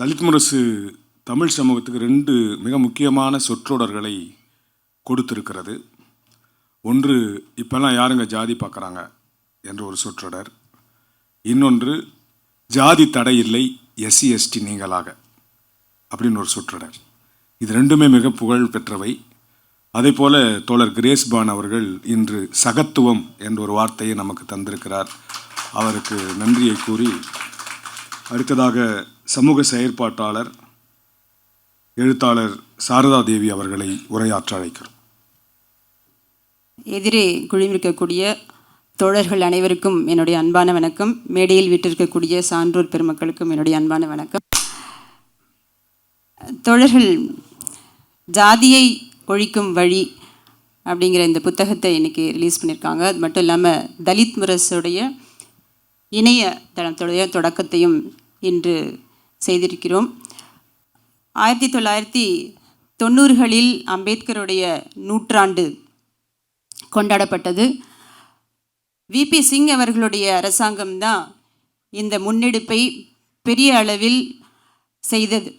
தலித் முரசு தமிழ் சமூகத்துக்கு ரெண்டு மிக முக்கியமான சொற்றொடர்களை கொடுத்திருக்கிறது. ஒன்று இப்போல்லாம் யாருங்க ஜாதி பார்க்குறாங்க என்ற ஒரு சொற்றொடர். இன்னொன்று ஜாதி தடை இல்லை எஸ்சி எஸ்டி நீங்களாக அப்படின்னு ஒரு சொற்றொடர். இது ரெண்டுமே மிக புகழ் பெற்றவை. அதே போல தோழர் கிரேஸ்பான் அவர்கள் இன்று சகத்துவம் என்ற ஒரு வார்த்தையை நமக்கு தந்திருக்கிறார். அவருக்கு நன்றியை கூறி அடுத்ததாக சமூக செயற்பாட்டாளர் எழுத்தாளர் சாரதா தேவி அவர்களை உரையாற்ற அழைக்கிறோம். எதிரே குழுமிருக்கக்கூடிய தோழர்கள் அனைவருக்கும் என்னுடைய அன்பான வணக்கம். மேடையில் வீட்டிருக்கக்கூடிய சான்றோர் பெருமக்களுக்கும் என்னுடைய அன்பான வணக்கம். தோழர்கள் ஜாதியை ஒழிக்கும் வழி அப்படிங்கிற இந்த புத்தகத்தை இன்னைக்கு ரிலீஸ் பண்ணியிருக்காங்க. அது மட்டும் இல்லாமல் தலித் முரசுடைய இணைய தளத்துடைய தொடக்கத்தையும் இன்று செய்திருக்கிறோம். ஆயிரத்தி தொள்ளாயிரத்தி தொண்ணூறுகளில் அம்பேத்கருடைய நூற்றாண்டு கொண்டாடப்பட்டது. விபி சிங் அவர்களுடைய அரசாங்கம்தான் இந்த முன்னெடுப்பை பெரிய அளவில் செய்தது.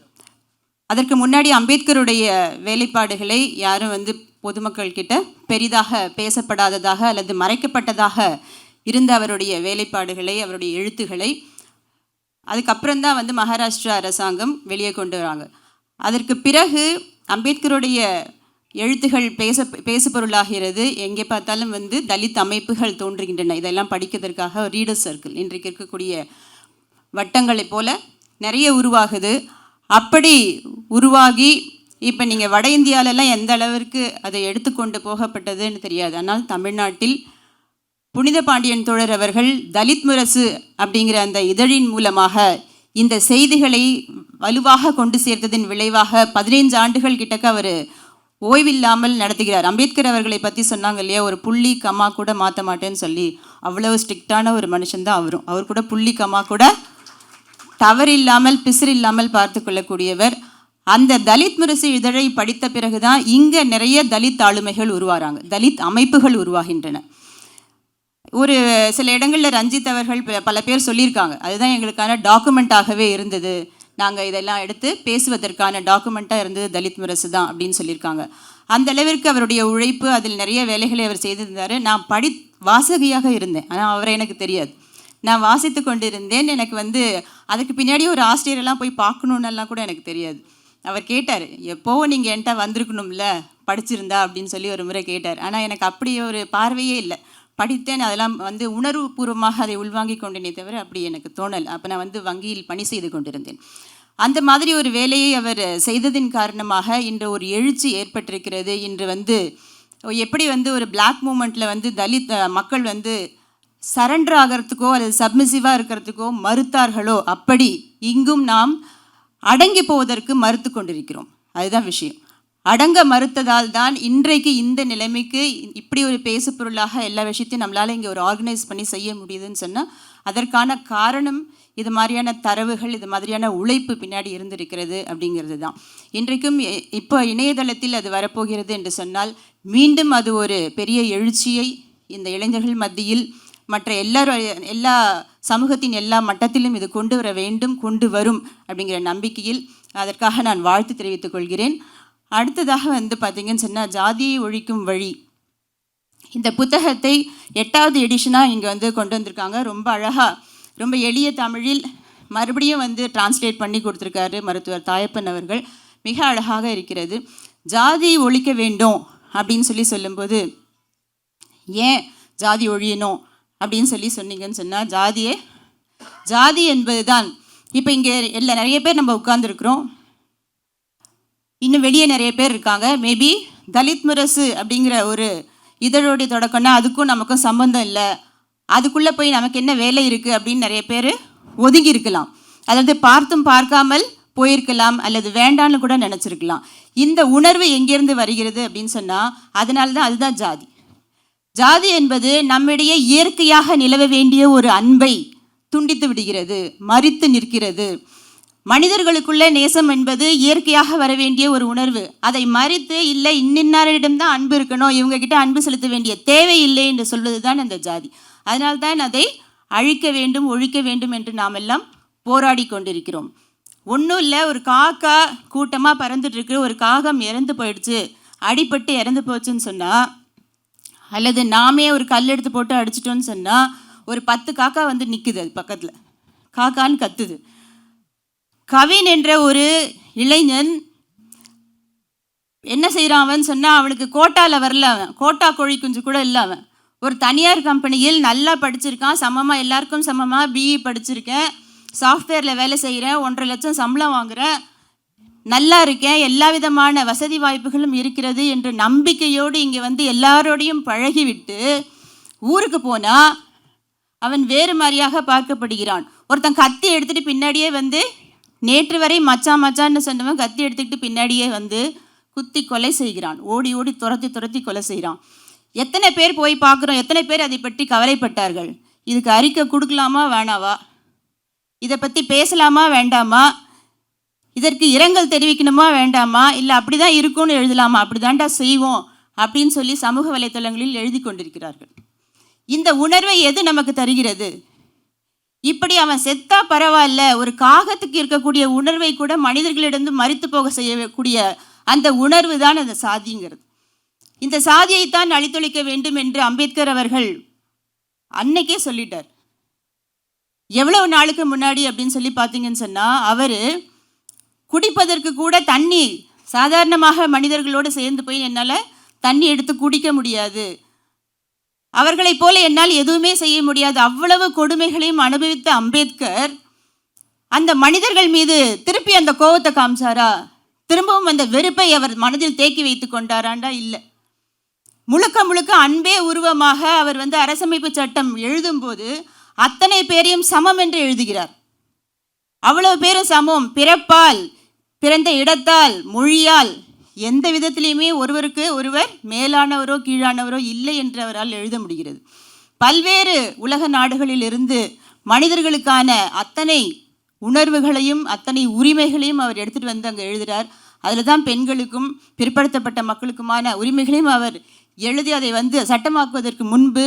அதற்கு முன்னாடி அம்பேத்கருடைய வேலைப்பாடுகளை யாரும் வந்து பொதுமக்கள் கிட்ட பெரிதாக பேசப்படாததாக அல்லது மறைக்கப்பட்டதாக இருந்த அவருடைய வேலைப்பாடுகளை அவருடைய எழுத்துக்களை அதுக்கப்புறம் தான் வந்து மகாராஷ்டிரா அரசாங்கம் வெளியே கொண்டு வராங்க. அதற்கு பிறகு அம்பேத்கருடைய எழுத்துகள் பேச பேசுபொருளாகிறது. எங்கே பார்த்தாலும் வந்து தலித் அமைப்புகள் தோன்றுகின்றன. இதெல்லாம் படிக்கிறதற்காக ரீடர் சர்க்கிள் இன்றைக்கு இருக்கக்கூடிய வட்டங்களைப் போல நிறைய உருவாகுது. அப்படி உருவாகி இப்போ நீங்கள் வட இந்தியாவிலலாம் எந்த அளவிற்கு அதை எடுத்துக்கொண்டு போகப்பட்டதுன்னு தெரியாது. ஆனால் தமிழ்நாட்டில் புனித பாண்டியன் தோழர் அவர்கள் தலித் முரசு அப்படிங்கிற அந்த இதழின் மூலமாக இந்த செய்திகளை வலுவாக கொண்டு சேர்த்ததின் விளைவாக பதினைஞ்சு ஆண்டுகள் கிட்டக்க அவர் ஓய்வில்லாமல் நடத்துகிறார். அம்பேத்கர் அவர்களை பற்றி சொன்னாங்க இல்லையா? ஒரு புள்ளி கம்மா கூட மாற்ற மாட்டேன்னு சொல்லி. அவ்வளவு ஸ்ட்ரிக்டான ஒரு மனுஷன்தான் அவரும் அவர். கூட புள்ளி கம்மா கூட தவறு இல்லாமல் பிசிறு இல்லாமல் பார்த்து கொள்ளக்கூடியவர். அந்த தலித் முரசு இதழை படித்த பிறகுதான் இங்கே நிறைய தலித் ஆளுமைகள் உருவாகிறாங்க தலித் அமைப்புகள் உருவாகின்றன. ஒரு சில இடங்களில் ரஞ்சித் அவர்கள் ப- பல பேர் சொல்லியிருக்காங்க. அதுதான் எங்களுக்கான டாக்குமெண்ட்டாகவே இருந்தது. நாங்கள் இதெல்லாம் எடுத்து பேசுவதற்கான டாக்குமெண்ட்டாக இருந்தது தலித் முரசு தான் அப்படின்னு சொல்லியிருக்காங்க. அந்த அளவிற்கு அவருடைய உழைப்பு அதில் நிறைய வேலைகளை அவர் செய்திருந்தார். நான் படி வாசகியாக இருந்தேன். ஆனால் அவரை எனக்கு தெரியாது. நான் வாசித்து கொண்டிருந்தேன். எனக்கு வந்து அதுக்கு பின்னாடி ஒரு ஆசிரியரெல்லாம் போய் பார்க்கணுன்னெல்லாம் கூட எனக்கு தெரியாது. அவர் கேட்டார் எப்போவும் நீங்கள் என்கிட்ட வந்திருக்கணும்ல? படிச்சிருந்தா? அப்படின்னு சொல்லி ஒரு முறை கேட்டார். ஆனால் எனக்கு அப்படி ஒரு பார்வையே இல்லை. படித்தேன் அதெல்லாம் வந்து உணர்வுபூர்வமாக அதை உள்வாங்கிக் கொண்டேனே தவிர அப்படி எனக்கு தோணல். அப்போ நான் வந்து வங்கியில் பணி செய்து கொண்டிருந்தேன். அந்த மாதிரி ஒரு வேலையை அவர் செய்ததின் காரணமாக இன்று ஒரு எழுச்சி ஏற்பட்டிருக்கிறது. இன்று வந்து எப்படி வந்து ஒரு பிளாக் மூமெண்ட்டில் வந்து தலித் மக்கள் வந்து சரண்டர் ஆகிறதுக்கோ அல்லது சப்மிசிவாக இருக்கிறதுக்கோ மறுத்தார்களோ அப்படி இங்கும் நாம் அடங்கி போவதற்கு மறுத்து கொண்டிருக்கிறோம். அதுதான் விஷயம். அடங்க மறுத்ததால் தான் இன்றைக்கு இந்த நிலைமைக்கு இப்படி ஒரு பேசு பொருளாக எல்லா விஷயத்தையும் நம்மளால் இங்கே ஒரு ஆர்கனைஸ் பண்ணி செய்ய முடியுதுன்னு சொன்னால் அதற்கான காரணம் இது மாதிரியான தரவுகள் இது மாதிரியான உழைப்பு பின்னாடி இருந்திருக்கிறது அப்படிங்கிறது தான். இன்றைக்கும் இப்போ இணையதளத்தில் அது வரப்போகிறது என்று சொன்னால் மீண்டும் அது ஒரு பெரிய எழுச்சியை இந்த இளைஞர்கள் மத்தியில் மற்ற எல்லாரும் எல்லா சமூகத்தின் எல்லா மட்டத்திலும் இது கொண்டு வர வேண்டும் கொண்டு வரும் அப்படிங்கிற நம்பிக்கையில் அதற்காக நான் வாழ்த்து தெரிவித்துக் கொள்கிறேன். அடுத்ததாக வந்து பார்த்தீங்கன்னு சொன்னால் ஜாதியை ஒழிக்கும் வழி. இந்த புத்தகத்தை எட்டாவது எடிஷனாக இங்கே வந்து கொண்டு வந்திருக்காங்க. ரொம்ப அழகாக ரொம்ப எளிய தமிழில் மறுபடியும் வந்து டிரான்ஸ்லேட் பண்ணி கொடுத்துருக்காரு மருத்துவர் தாயப்பன் அவர்கள். மிக அழகாக இருக்கிறது. ஜாதி ஒழிக்க வேண்டும் அப்படின்னு சொல்லி சொல்லும்போது ஏன் ஜாதி ஒழியணும் அப்படின்னு சொல்லி சொன்னீங்கன்னு சொன்னால் ஜாதியே ஜாதி என்பது தான் இப்போ இங்கே எல்லா நிறைய பேர் நம்ம உட்கார்ந்துருக்குறோம். இன்னும் வெளியே நிறைய பேர் இருக்காங்க. மேபி தலித் முரசு அப்படிங்கிற ஒரு இதழோடைய தொடக்கம்னா அதுக்கும் நமக்கும் சம்பந்தம் இல்லை. அதுக்குள்ளே போய் நமக்கு என்ன வேலை இருக்குது அப்படின்னு நிறைய பேர் ஒதுங்கி இருக்கலாம். அதாவது பார்த்தும் பார்க்காமல் போயிருக்கலாம் அல்லது வேண்டான்னு கூட நினச்சிருக்கலாம். இந்த உணர்வு எங்கேருந்து வருகிறது அப்படின்னு சொன்னால் அதனால தான் அதுதான் ஜாதி. ஜாதி என்பது நம்மிடையே இயற்கையாக நிலவ வேண்டிய ஒரு அன்பை துண்டித்து விடுகிறது மறித்து நிற்கிறது. மனிதர்களுக்குள்ளே நேசம் என்பது இயற்கையாக வர வேண்டிய ஒரு உணர்வு. அதை மறித்து இல்லை இன்னின்னாரிடம் தான் அன்பு இருக்கணும். இவங்க கிட்ட அன்பு செலுத்த வேண்டிய தேவை இல்லை என்று சொல்வது தான் அந்த ஜாதி. அதனால்தான் அதை அழிக்க வேண்டும் ஒழிக்க வேண்டும் என்று நாம் எல்லாம் போராடி கொண்டிருக்கிறோம். ஒன்றும் இல்லை ஒரு காக்கா கூட்டமாக பறந்துட்டுருக்கு. ஒரு காகம் இறந்து போயிடுச்சு. அடிபட்டு இறந்து போச்சுன்னு சொன்னால் அல்லது நாமே ஒரு கல் எடுத்து போட்டு அடிச்சிட்டோன்னு சொன்னால் ஒரு பத்து காக்கா வந்து நிற்குது அது பக்கத்தில். காக்கான்னு கத்துது. கவின் என்ற ஒரு இளைஞன் என்ன செய்கிறான் அவன் சொன்னால் அவனுக்கு கோட்டாவில் வரல அவன். கோட்டா கோழி குஞ்சு கூட இல்லை அவன். ஒரு தனியார் கம்பெனியில் நல்லா படிச்சிருக்கான். சமமாக எல்லாருக்கும் சமமாக பிஇ படிச்சிருக்கேன். சாஃப்ட்வேரில் வேலை செய்கிறேன் ஒன்றரை லட்சம் சம்பளம் வாங்குகிறேன் நல்லா இருக்கேன். எல்லா விதமான வசதி வாய்ப்புகளும் இருக்கிறது என்ற நம்பிக்கையோடு இங்கே வந்து எல்லாரோடையும் பழகிவிட்டு ஊருக்கு போனால் அவன் வேறு மாதிரியாக பார்க்கப்படுகிறான். ஒருத்தன் கத்தி எடுத்துகிட்டு பின்னாடியே வந்து நேற்று வரை மச்சான் மச்சான்னு சொன்னவன் கத்தி எடுத்துக்கிட்டு பின்னாடியே வந்து குத்தி கொலை செய்கிறான். ஓடி ஓடி துரத்தி துரத்தி கொலை செய்கிறான். எத்தனை பேர் போய் பார்க்குறோம்? எத்தனை பேர் அதை பற்றி கவலைப்பட்டார்கள்? இதுக்கு அறிக்கை கொடுக்கலாமா வேணாவா? இதை பற்றி பேசலாமா வேண்டாமா? இதற்கு இரங்கல் தெரிவிக்கணுமா வேண்டாமா? இல்லை அப்படி தான் இருக்கும்னு எழுதலாமா? அப்படி தாண்டா செய்வோம் அப்படின்னு சொல்லி சமூக வலைத்தளங்களில் எழுதி கொண்டிருக்கிறார்கள். இந்த உணர்வை எது நமக்கு தருகிறது? இப்படி அவன் செத்தா பரவாயில்ல ஒரு காகத்துக்கு இருக்கக்கூடிய உணர்வை கூட மனிதர்களிடம் மறித்து போக செய்யக்கூடிய அந்த உணர்வு தான் அந்த சாதிங்கிறது. இந்த சாதியைத்தான் அழித்தொழிக்க வேண்டும் என்று அம்பேத்கர் அவர்கள் அன்னைக்கே சொல்லிட்டார். எவ்வளவு நாளுக்கு முன்னாடி அப்படின்னு சொல்லி பார்த்தீங்கன்னு சொன்னால் அவர் குடிப்பதற்கு கூட தண்ணி சாதாரணமாக மனிதர்களோடு சேர்ந்து போய் என்னால் தண்ணி எடுத்து குடிக்க முடியாது. அவர்களைப் போல என்னால் எதுவுமே செய்ய முடியாது. அவ்வளவு கொடுமைகளையும் அனுபவித்த அம்பேத்கர் அந்த மனிதர்கள் மீது திருப்பி அந்த கோபத்தை காமிச்சாரா? திரும்பவும் அந்த வெறுப்பை அவர் மனதில் தேக்கி வைத்து கொண்டாராண்டா? இல்லை. முழுக்க முழுக்க அன்பே உருவமாக அவர் வந்து அரசமைப்பு சட்டம் எழுதும்போது அத்தனை பேரையும் சமம் என்று எழுதுகிறார். அவ்வளவு பேரும் சமம். பிறப்பால் பிறந்த இடத்தால் மொழியால் எந்த விதத்திலையுமே ஒருவருக்கு ஒருவர் மேலானவரோ கீழானவரோ இல்லை என்று அவரால் எழுத முடிகிறது. பல்வேறு உலக நாடுகளில் இருந்து மனிதர்களுக்கான அத்தனை உணர்வுகளையும் அத்தனை உரிமைகளையும் அவர் எடுத்துகிட்டு வந்து அங்கே எழுதுகிறார் அதில் தான் பெண்களுக்கும் பிற்படுத்தப்பட்ட மக்களுக்குமான உரிமைகளையும் அவர் எழுதி அதை வந்து சட்டமாக்குவதற்கு முன்பு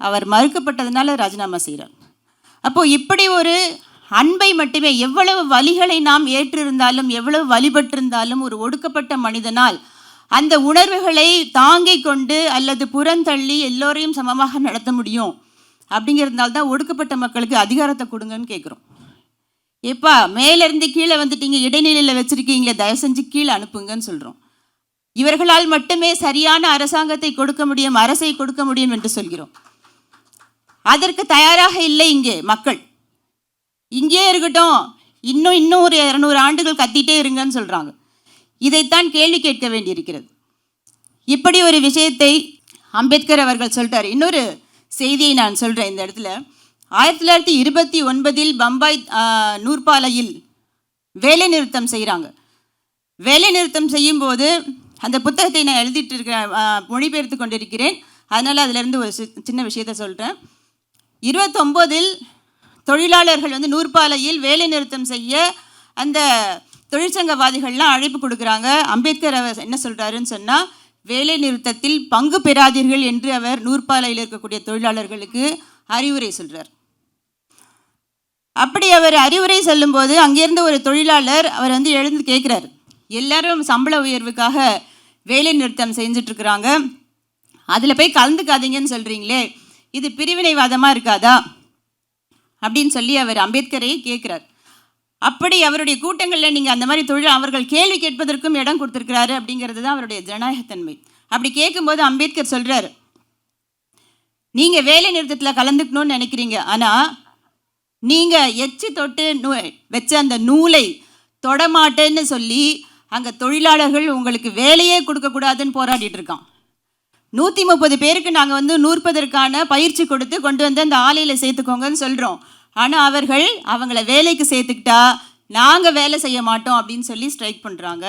அவர் மறுக்கப்பட்டதுனால ராஜினாமா செய்கிறார் அப்போது இப்படி ஒரு அன்பை மட்டுமே எவ்வளவு வலிகளை நாம் ஏற்றிருந்தாலும் எவ்வளவு வழிபட்டிருந்தாலும் ஒரு ஒடுக்கப்பட்ட மனிதனால் அந்த உணர்வுகளை தாங்கிக் கொண்டு அல்லது புறந்தள்ளி எல்லோரையும் சமமாக நடத்த முடியும். அப்படிங்கிறதுனால தான் ஒடுக்கப்பட்ட மக்களுக்கு அதிகாரத்தை கொடுங்கன்னு கேட்குறோம் எப்பா மேலேருந்து கீழே வந்துட்டீங்க இடைநிலையில் வச்சுருக்கீங்களே தயவு செஞ்சு கீழே அனுப்புங்கன்னு சொல்கிறோம் இவர்களால் மட்டுமே சரியான அரசாங்கத்தை கொடுக்க முடியும் அரசை கொடுக்க முடியும் என்று சொல்கிறோம். அதற்கு தயாராக இல்லை இங்கே மக்கள். இங்கே இருக்கட்டும். இன்னும் இன்னும் ஒரு இரநூறு ஆண்டுகள் கத்திட்டே இருங்கன்னு சொல்கிறாங்க இதைத்தான் கேள்வி கேட்க வேண்டியிருக்கிறது. இப்படி ஒரு விஷயத்தை அம்பேத்கர் அவர்கள் சொல்கிறார் இன்னொரு செய்தியை நான் சொல்கிறேன் இந்த இடத்துல. ஆயிரத்தி தொள்ளாயிரத்தி இருபத்தி ஒன்பதில் பம்பாய் நூற்பாலையில் வேலை நிறுத்தம் செய்கிறாங்க வேலை நிறுத்தம் செய்யும்போது அந்த புத்தகத்தை நான் எழுதிட்டு இருக்க மொழிபெயர்த்து கொண்டிருக்கிறேன். அதனால் அதிலிருந்து ஒரு சி- சின்ன விஷயத்தை சொல்கிறேன் இருபத்தொம்போதில் தொழிலாளர்கள் வந்து நூற்பாலையில் வேலை நிறுத்தம் செய்ய அந்த தொழிற்சங்கவாதிகள்லாம் அழைப்பு கொடுக்குறாங்க. அம்பேத்கர் அவர் என்ன சொல்கிறாருன்னு சொன்னால் வேலை நிறுத்தத்தில் பங்கு பெறாதீர்கள் என்று அவர் நூற்பாலையில் இருக்கக்கூடிய தொழிலாளர்களுக்கு அறிவுரை சொல்கிறார் அப்படி அவர் அறிவுரை சொல்லும்போது அங்கேருந்து ஒரு தொழிலாளர் அவர் வந்து எழுந்து கேட்குறாரு எல்லாரும் சம்பள உயர்வுக்காக வேலை நிறுத்தம் செஞ்சிட்ருக்குறாங்க. அதில் போய் கலந்துக்காதீங்கன்னு சொல்கிறீங்களே இது பிரிவினைவாதமாக இருக்காதா? அப்படின்னு சொல்லி அவர் அம்பேத்கரையே கேட்குறார் அப்படி அவருடைய கூட்டங்களில் நீங்கள் அந்த மாதிரி தொழில் அவர்கள் கேள்வி கேட்பதற்கும் இடம் கொடுத்துருக்கிறாரு அப்படிங்கிறது தான் அவருடைய ஜனநாயகத்தன்மை. அப்படி கேட்கும்போது அம்பேத்கர் சொல்கிறார் நீங்கள் வேலை நிறுத்தத்தில் கலந்துக்கணும்னு நினைக்கிறீங்க. ஆனால் நீங்கள் எச்சி தொட்டு நூ வச்ச அந்த நூலை தொடமாட்டேன்னு சொல்லி அங்கே தொழிலாளர்கள் உங்களுக்கு வேலையே கொடுக்கக்கூடாதுன்னு போராடிட்டு இருக்கான். நூற்றி முப்பது பேருக்கு நாங்கள் வந்து நூற்பதற்கான பயிற்சி கொடுத்து கொண்டு வந்து அந்த ஆலையில் சேர்த்துக்கோங்கன்னு சொல்கிறோம் ஆனால் அவர்கள் அவங்கள வேலைக்கு சேர்த்துக்கிட்டா நாங்கள் வேலை செய்ய மாட்டோம் அப்படின்னு சொல்லி ஸ்ட்ரைக் பண்ணுறாங்க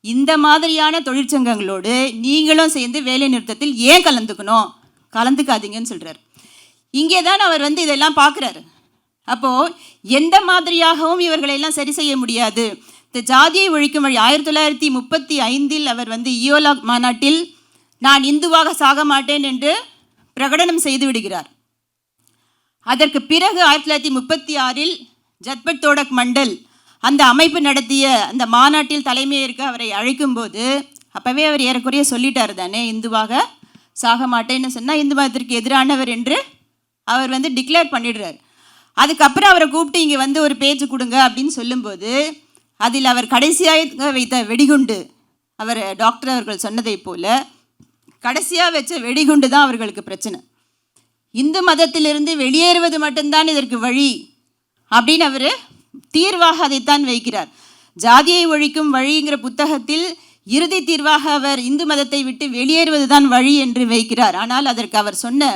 இந்த மாதிரியான தொழிற்சங்கங்களோடு நீங்களும் சேர்ந்து வேலை நிறுத்தத்தில் ஏன் கலந்துக்கணும்? கலந்துக்காதீங்கன்னு சொல்கிறார் இங்கே தான் அவர் வந்து இதெல்லாம் பார்க்குறாரு அப்போது எந்த மாதிரியாகவும் இவர்களையெல்லாம் சரி செய்ய முடியாது. இந்த ஜாதியை ஒழிக்கும் வழி ஆயிரத்தி தொள்ளாயிரத்தி முப்பத்தி ஐந்தில் அவர் வந்து இயோலா மாநாட்டில் நான் இந்துவாக சாக மாட்டேன் என்று பிரகடனம் செய்து விடுகிறார். அதற்கு பிறகு ஆயிரத்தி தொள்ளாயிரத்தி முப்பத்தி ஆறில் ஜத்பட் தோடக் மண்டல் அந்த அமைப்பு நடத்திய அந்த மாநாட்டில் தலைமையேற்க அவரை அழைக்கும்போது அப்போவே அவர் ஏறக்குறைய சொல்லிட்டார் தானே இந்துவாக சாக மாட்டேன்னு சொன்னால் இந்து மதத்திற்கு எதிரானவர் என்று அவர் வந்து டிக்ளேர் பண்ணிடுறார். அதுக்கப்புறம் அவரை கூப்பிட்டு இங்கே வந்து ஒரு பேச்சு கொடுங்க அப்படின்னு சொல்லும்போது அதில் அவர் கடைசியாக வைத்த வெடிகுண்டு அவர் டாக்டர் அவர்கள் சொன்னதைப் போல் கடைசியாக வச்ச வெடிகுண்டு தான் அவர்களுக்கு பிரச்சனை. இந்து மதத்திலிருந்து வெளியேறுவது மட்டும்தான் இதற்கு வழி அப்படின்னு அவர் தீர்வாக அதைத்தான் வைக்கிறார். ஜாதியை ஒழிக்கும் வழிங்கிற புத்தகத்தில் இறுதி தீர்வாக அவர் இந்து மதத்தை விட்டு வெளியேறுவது தான் வழி என்று வைக்கிறார். ஆனால் அதற்கு அவர் சொன்ன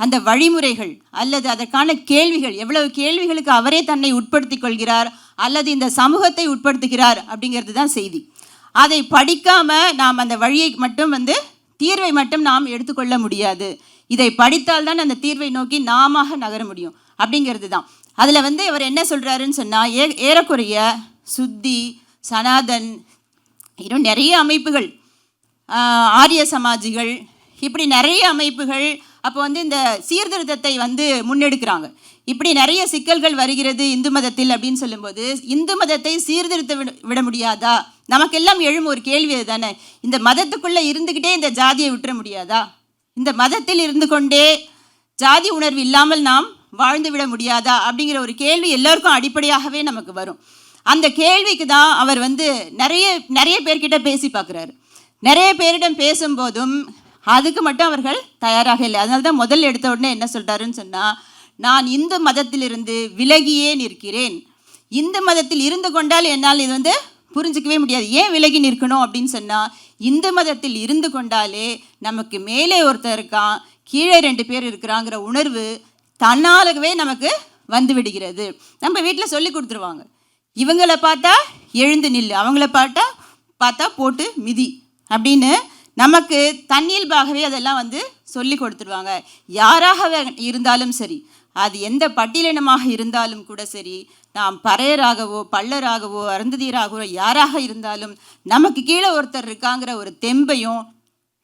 அந்த வழிமுறைகள் அல்லது அதற்கான கேள்விகள் எவ்வளவு கேள்விகளுக்கு அவரே தன்னை உட்படுத்தி கொள்கிறார் அல்லது இந்த சமூகத்தை உட்படுத்துகிறார் அப்படிங்கிறது தான் செய்தி. அதை படிக்காமல் நாம் அந்த வழியை மட்டும் வந்து தீர்வை மட்டும் நாம் எடுத்துக்கொள்ள முடியாது. இதை படித்தால் தான் அந்த தீர்வை நோக்கி நாம நகர முடியும். அப்படிங்கிறது தான் அதில் வந்து இவர் என்ன சொல்கிறாருன்னு சொன்னால் ஏ ஏறக்குறைய சுத்தி சனாதன் இன்னும் நிறைய அமைப்புகள் ஆரிய சமாஜிகள் இப்படி நிறைய அமைப்புகள் அப்போ வந்து இந்த சீர்திருத்தத்தை வந்து முன்னெடுக்கிறாங்க. இப்படி நிறைய சிக்கல்கள் வருகிறது இந்து மதத்தில் அப்படின்னு சொல்லும்போது இந்து மதத்தை சீர்திருத்த விட விட முடியாதா? நமக்கெல்லாம் எழும் ஒரு கேள்வி தானே இந்த மதத்துக்குள்ளே இருந்துக்கிட்டே இந்த ஜாதியை விட்டுற முடியாதா? இந்த மதத்தில் இருந்து கொண்டே ஜாதி உணர்வு இல்லாமல் நாம் வாழ்ந்து விட முடியாதா? அப்படிங்கிற ஒரு கேள்வி எல்லாருக்கும் அடிப்படையாகவே நமக்கு வரும். அந்த கேள்விக்கு தான் அவர் வந்து நிறைய நிறைய பேர்கிட்ட பேசி பார்க்குறாரு. நிறைய பேரிடம் பேசும்போதும் அதுக்கு மட்டும் அவர்கள் தயாராக இல்லை. அதனால தான் முதல் எடுத்த உடனே என்ன சொல்கிறாருன்னு சொன்னால் நான் இந்து மதத்திலிருந்து விலகியே நிற்கிறேன். இந்து மதத்தில் இருந்து கொண்டால் என்னால் இது வந்து புரிஞ்சிக்கவே முடியாது. ஏன் விலகி நிற்கணும்? அப்படின்னு சொன்னால் இந்து மதத்தில் இருந்து கொண்டாலே நமக்கு மேலே ஒருத்தர் இருக்கான் கீழே ரெண்டு பேர் இருக்கிறாங்கிற உணர்வு தன்னாலவே நமக்கு வந்து விடுகிறது. நம்ம வீட்டில் சொல்லி கொடுத்துருவாங்க. இவங்கள பார்த்தா எழுந்து நில்லு அவங்கள பார்த்தா பார்த்தா போட்டு மிதி அப்படின்னு நமக்கு தன்னியல்பாகவே அதெல்லாம் வந்து சொல்லி கொடுத்துருவாங்க. யாராக இருந்தாலும் சரி அது எந்த பட்டியலினமாக இருந்தாலும் கூட சரி நாம் பறையராகவோ பள்ளராகவோ அருந்ததியராகவோ யாராக இருந்தாலும் நமக்கு கீழே ஒருத்தர் இருக்காங்கிற ஒரு தெம்பையும்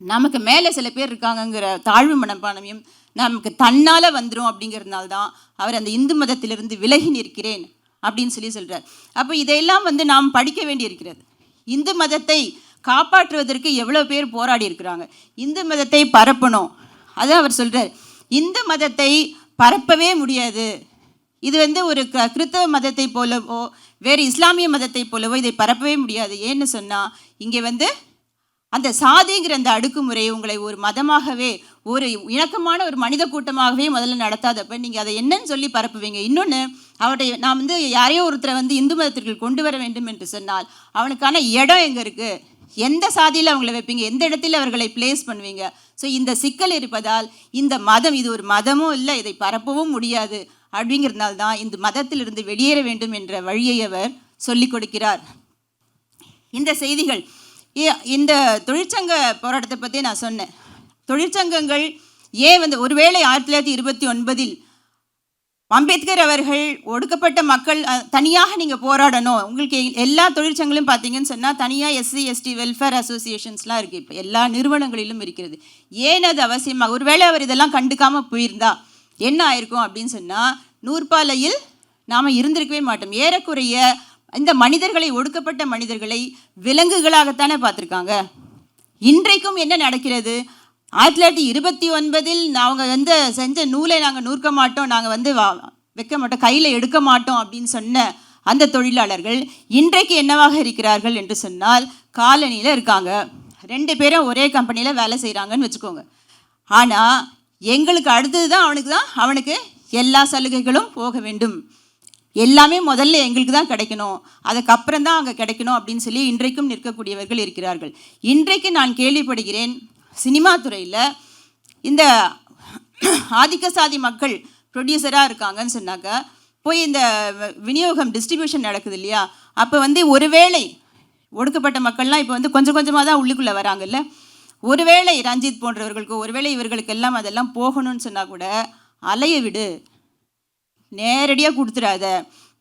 நமக்கு மேலே சில பேர் இருக்காங்கங்கிற தாழ்வு மனப்பான்மையும் நமக்கு தன்னால் வந்துடும் அப்படிங்கிறதுனால தான் அவர் அந்த இந்து மதத்திலிருந்து விலகி நிற்கிறேன் அப்படின்னு சொல்லி சொல்கிறார் அப்போ இதையெல்லாம் வந்து நாம் படிக்க வேண்டியிருக்கிறது. இந்து மதத்தை காப்பாற்றுவதற்கு எவ்வளோ பேர் போராடி இருக்கிறாங்க. இந்து மதத்தை பரப்பணும். அது அவர் சொல்கிறார் இந்து மதத்தை பரப்பவே முடியாது. இது வந்து ஒரு க கிறித்தவ மதத்தை போலவோ வேறு இஸ்லாமிய மதத்தை போலவோ இதை பரப்பவே முடியாது. ஏன்னு சொன்னால் இங்கே வந்து அந்த சாதிங்கிற அந்த அடுக்குமுறை உங்களை ஒரு மதமாகவே ஒரு இணக்கமான ஒரு மனித கூட்டமாகவே முதல்ல நடத்தாதப்ப நீங்கள் அதை என்னன்னு சொல்லி பரப்புவீங்க. இன்னொன்று அவருடைய நான் வந்து யாரையோ ஒருத்தரை வந்து இந்து மதத்திற்குள் கொண்டு வர வேண்டும் என்று சொன்னால் அவனுக்கான இடம் எங்கே இருக்குது எந்த சாதியில் அவங்கள வைப்பீங்க? எந்த இடத்துல அவர்களை பிளேஸ் பண்ணுவீங்க? ஸோ இந்த சிக்கல் இருப்பதால் இந்த மதம் இது ஒரு மதமும் இல்லை இதை பரப்பவும் முடியாது. அப்படிங்கிறதுனால தான் இந்த மதத்திலிருந்து வெளியேற வேண்டும் என்ற வழியை அவர் சொல்லிக் கொடுக்கிறார். இந்த செய்திகள் இந்த தொழிற்சங்க போராட்டத்தை பற்றி நான் சொன்னேன். தொழிற்சங்கங்கள் ஏன் வந்து ஒருவேளை ஆயிரத்தி தொள்ளாயிரத்தி இருபத்தி ஒன்பதில் அம்பேத்கர் அவர்கள் ஒடுக்கப்பட்ட மக்கள் தனியாக நீங்கள் போராடணும். உங்களுக்கு எ- எல்லா தொழிற்சங்கங்களும் பார்த்தீங்கன்னு சொன்னால் தனியாக எஸ்சி எஸ்டி வெல்ஃபேர் அசோசியேஷன்ஸ்லாம் இருக்குது இப்போ எல்லா நிறுவனங்களிலும் இருக்கிறது. ஏன் அது அவசியமாக? ஒருவேளை அவர் இதெல்லாம் கண்டுக்காமல் போயிருந்தா என்ன ஆயிருக்கும் அப்படின்னு சொன்னால் நூற்பாலையில் நாம் இருந்திருக்கவே மாட்டோம். ஏறக்குறைய இந்த மனிதர்களை ஒடுக்கப்பட்ட மனிதர்களை விலங்குகளாகத்தானே பார்த்துருக்காங்க. இன்றைக்கும் என்ன நடக்கிறது? ஆயிரத்தி தொள்ளாயிரத்தி இருபத்தி ஒன்பதில் அவங்க வந்து செஞ்ச நூலை நாங்கள் நூற்க மாட்டோம் நாங்கள் வந்து வா- வைக்க மாட்டோம் கையில் எடுக்க மாட்டோம் அப்படின்னு சொன்ன அந்த தொழிலாளர்கள் இன்றைக்கு என்னவாக இருக்கிறார்கள் என்று சொன்னால் காலனியில் இருக்காங்க. ரெண்டு பேரும் ஒரே கம்பெனியில் வேலை செய்கிறாங்கன்னு வச்சுக்கோங்க. ஆனால் எங்களுக்கு அடுத்தது தான் அவனுக்கு தான் அவனுக்கு எல்லா சலுகைகளும் போக வேண்டும். எல்லாமே முதல்ல எங்களுக்கு தான் கிடைக்கணும். அதுக்கப்புறம் தான் அங்கே கிடைக்கணும் அப்படின்னு சொல்லி இன்றைக்கும் நிற்கக்கூடியவர்கள் இருக்கிறார்கள். இன்றைக்கு நான் கேள்விப்படுகிறேன் சினிமா துறையில் இந்த ஆதிக்க சாதி மக்கள் ப்ரொடியூசராக இருக்காங்கன்னு சொன்னாக்க போய் இந்த விநியோகம் டிஸ்ட்ரிபியூஷன் நடக்குது இல்லையா? அப்போ வந்து ஒருவேளை ஒடுக்கப்பட்ட மக்கள்லாம் இப்போ வந்து கொஞ்சம் கொஞ்சமாக தான் உள்ளுக்குள்ளே வராங்கல்ல? ஒருவேளை ரஞ்சித் போன்றவர்களுக்கு ஒருவேளை இவர்களுக்கு எல்லாம் அதெல்லாம் போகணும்னு சொன்னால் கூட அலைய விடு. நேரடியாக கொடுத்துடாத.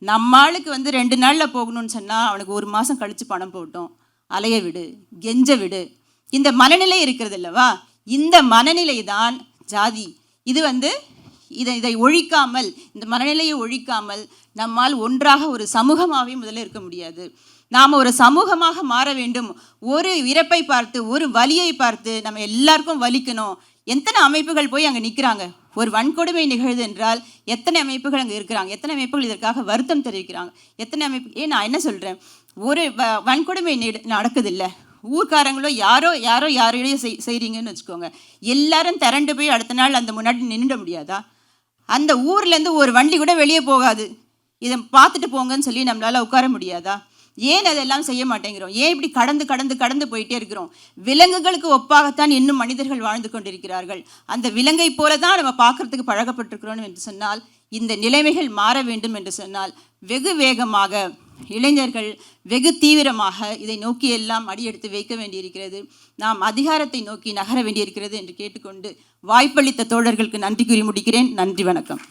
நம்ம ஆளுக்கு வந்து ரெண்டு நாளில் போகணும்னு சொன்னால் அவனுக்கு ஒரு மாதம் கழித்து பணம் போட்டோம். அலைய விடு. கெஞ்ச விடு. இந்த மனநிலை இருக்கிறது அல்லவா? இந்த மனநிலை தான் ஜாதி. இது வந்து இதை இதை ஒழிக்காமல் இந்த மனநிலையை ஒழிக்காமல் நம்மால் ஒன்றாக ஒரு சமூகமாகவே முதல்ல இருக்க முடியாது. நாம் ஒரு சமூகமாக மாற வேண்டும். ஒரு இறப்பை பார்த்து ஒரு வலியை பார்த்து நம்ம எல்லாருக்கும் வலிக்கணும். எத்தனை அமைப்புகள் போய் அங்கே நிற்கிறாங்க ஒரு வன்கொடுமை நிகழுது என்றால் எத்தனை அமைப்புகள் அங்கே இருக்கிறாங்க? எத்தனை அமைப்புகள் இதற்காக வருத்தம் தெரிவிக்கிறாங்க? எத்தனை அமைப்பு ஏன் நான் என்ன சொல்கிறேன் ஒரு வ- வன்கொடுமை நடக்குதில்லை ஊர்க்காரங்களோ யாரோ யாரோ யாரையோ செய் செய்கிறீங்கன்னு வச்சுக்கோங்க. எல்லாரும் திரண்டு போய் அடுத்த நாள் அந்த முன்னாடி நின்றுட முடியாதா? அந்த ஊர்லேருந்து ஒரு வண்டி கூட வெளியே போகாது. இதை பார்த்துட்டு போங்கன்னு சொல்லி நம்மளால் உட்கார முடியாதா? ஏன் அதெல்லாம் செய்ய மாட்டேங்கிறோம்? ஏன் இப்படி கடந்து கடந்து கடந்து போயிட்டே இருக்கிறோம்? விலங்குகளுக்கு ஒப்பாகத்தான் இன்னும் மனிதர்கள் வாழ்ந்து கொண்டிருக்கிறார்கள். அந்த விலங்கை போல தான் நம்ம பார்க்கறதுக்கு பழகப்பட்டிருக்கிறோம் என்று சொன்னால் இந்த நிலைமைகள் மாற வேண்டும் என்று சொன்னால் வெகு வேகமாக இளைஞர்கள் வெகு தீவிரமாக இதை நோக்கி எல்லாம் அடியெடுத்து வைக்க வேண்டியிருக்கிறது. நாம் அதிகாரத்தை நோக்கி நகர வேண்டியிருக்கிறது என்று கேட்டுக்கொண்டு வாய்ப்பளித்த தோழர்களுக்கு நன்றி கூறி முடிக்கிறேன். நன்றி வணக்கம்.